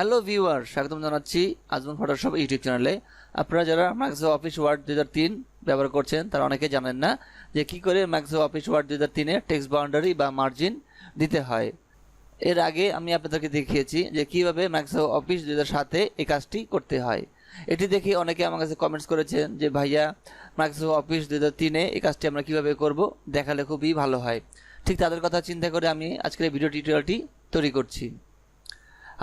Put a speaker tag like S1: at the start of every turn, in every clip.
S1: Hello viewer, স্বাগতম জানাচ্ছি Azman Photoshop YouTube চ্যানেলে। আপনারা যারা ম্যাক্সো অফিস ওয়ার্ড দু তিন ব্যবহার করছেন, তারা অনেকে জানেন না যে কি করে ম্যাক্সো অফিস ওয়ার্ড দু হাজার তিনে টেক্সট বাউন্ডারি বা মার্জিন দিতে হয়। এর আগে আমি আপনাদেরকে দেখিয়েছি যে কীভাবে ম্যাক্সো অফিস দু সাথে এই কাজটি করতে হয়। এটি দেখে অনেকে আমার কাছে কমেন্টস করেছেন যে, ভাইয়া ম্যাক্সো অফিস দু হাজার তিনে এই কাজটি আমরা কীভাবে করব? দেখালে খুবই ভালো হয়। ঠিক তাদের কথা চিন্তা করে আমি আজকের এই ভিডিও টিউটোরিয়ালটি তৈরি করছি।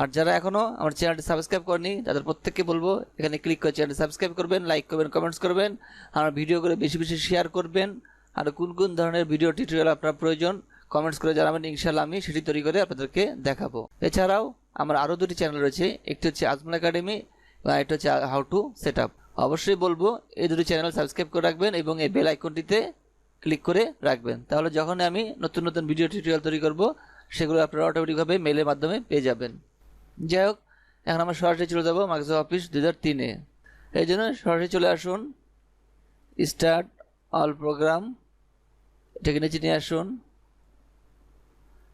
S1: আর যারা এখনও আমার চ্যানেলটি সাবস্ক্রাইব করেনি তাদের প্রত্যেককে বলব, এখানে ক্লিক করে চ্যানেলটি সাবস্ক্রাইব করবেন লাইক করবেন কমেন্টস করবেন আমার ভিডিওগুলো বেশি বেশি শেয়ার করবেন। আর কোন কোন ধরনের ভিডিও টিউটোরিয়াল আপনার প্রয়োজন কমেন্টস করে জানাবেন ইনশাল্লাহ আমি সেটি তৈরি করে আপনাদেরকে দেখাবো। এছাড়াও আমার আরও দুটি চ্যানেল রয়েছে, একটি হচ্ছে আজমল একাডেমি এবং একটা হচ্ছে হাউ টু সেট আপ অবশ্যই বলব, এই দুটি চ্যানেল সাবস্ক্রাইব করে রাখবেন এবং এই বেল আইকনটিতে ক্লিক করে রাখবেন। তাহলে যখন আমি নতুন নতুন ভিডিও টিউটোরিয়াল তৈরি করব, সেগুলো আপনারা অটোমেটিকভাবে মেলের মাধ্যমে পেয়ে যাবেন। যাই হোক এখন আমরা সরাসরি চলে যাব মার্কস অফিস দু হাজার তিনে। এই জন্য সরাসরি চলে আসুন। স্টার্ট অল প্রোগ্রাম এটাকে নিচে নিয়ে আসুন।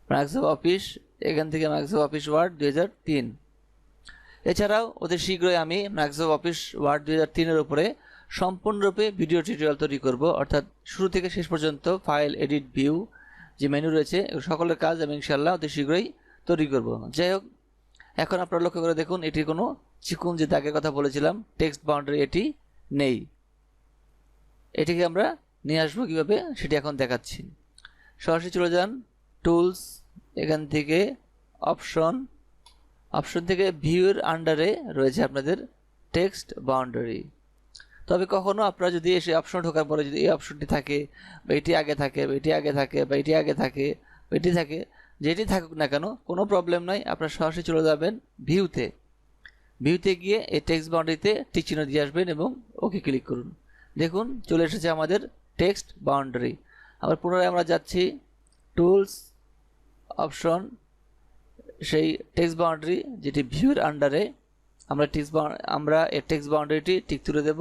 S1: মার্কস অফিস এখান থেকে মার্কস অফিস ওয়ার্ড দু হাজার তিন। এছাড়াও অতি শীঘ্রই আমি মার্কস অফিস ওয়ার্ড দু হাজার তিনের উপরে সম্পূর্ণরূপে ভিডিও টিউটোরিয়াল তৈরি করব, অর্থাৎ শুরু থেকে শেষ পর্যন্ত ফাইল এডিট ভিউ যে মেনু রয়েছে সকলের কাজ আমি ইনশাল্লাহ অতি শীঘ্রই তৈরি করব। যাই হোক এখন আপনারা লক্ষ্য করে দেখুন এটির কোনো চিকুন যে দাগের কথা বলেছিলাম টেক্সট বাউন্ডারি এটি নেই। এটিকে আমরা নিয়ে আসব কীভাবে, সেটি এখন দেখাচ্ছি। সরাসরি চলে যান টুলস এখান থেকে অপশন অপশন থেকে ভিউর আন্ডারে রয়েছে আপনাদের টেক্সট বাউন্ডারি তবে কখনো আপনারা যদি এসে অপশন ঢোকার পরে যদি এই অপশনটি থাকে, বা এটি আগে থাকে, বা এটি আগে থাকে, বা এটি আগে থাকে, বা এটি থাকে যেটি থাকুক না কেন, কোনো প্রবলেম নাই আপনারা সরাসরি চলে যাবেন ভিউতে ভিউতে গিয়ে এই টেক্সট বাউন্ডারিতে টিক চিহ্ন দিয়ে আসবেন এবং ওকে ক্লিক করুন। দেখুন, চলে এসেছে আমাদের টেক্সট বাউন্ডারি আবার পুনরায় আমরা যাচ্ছি টুলস অপশন সেই টেক্সট বাউন্ডারি যেটি ভিউর আন্ডারে আমরা টেক্সট আমরা এই টেক্সট বাউন্ডারিটি টিক তুলে দেব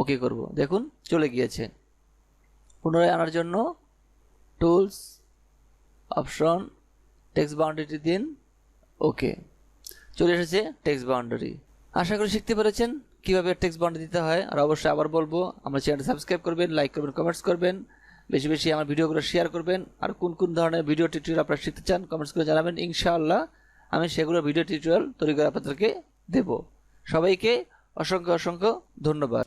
S1: ওকে করব। দেখুন, চলে গিয়েছে। পুনরায় আনার জন্য টুলস অপশন টেক্সট বাউন্ডারিটি দিন ওকে চলে এসেছে টেক্সট বাউন্ডারি আশা করি শিখতে পেরেছেন কীভাবে টেক্সট বাউন্ডারি দিতে হয়, আর অবশ্যই আবার বলব, আমার চ্যানেলটি সাবস্ক্রাইব করবেন লাইক করবেন কমেন্টস করবেন, বেশি বেশি আমার ভিডিওগুলো শেয়ার করবেন, আর কোন কোন ধরনের ভিডিও টিউটোরিয়াল আপনারা শিখতে চান কমেন্টস করে জানাবেন, ইনশাআল্লাহ আমি সেগুলো ভিডিও টিউটোরিয়াল তৈরি করে আপনাদেরকে দেব। সবাইকে অসংখ্য অসংখ্য ধন্যবাদ।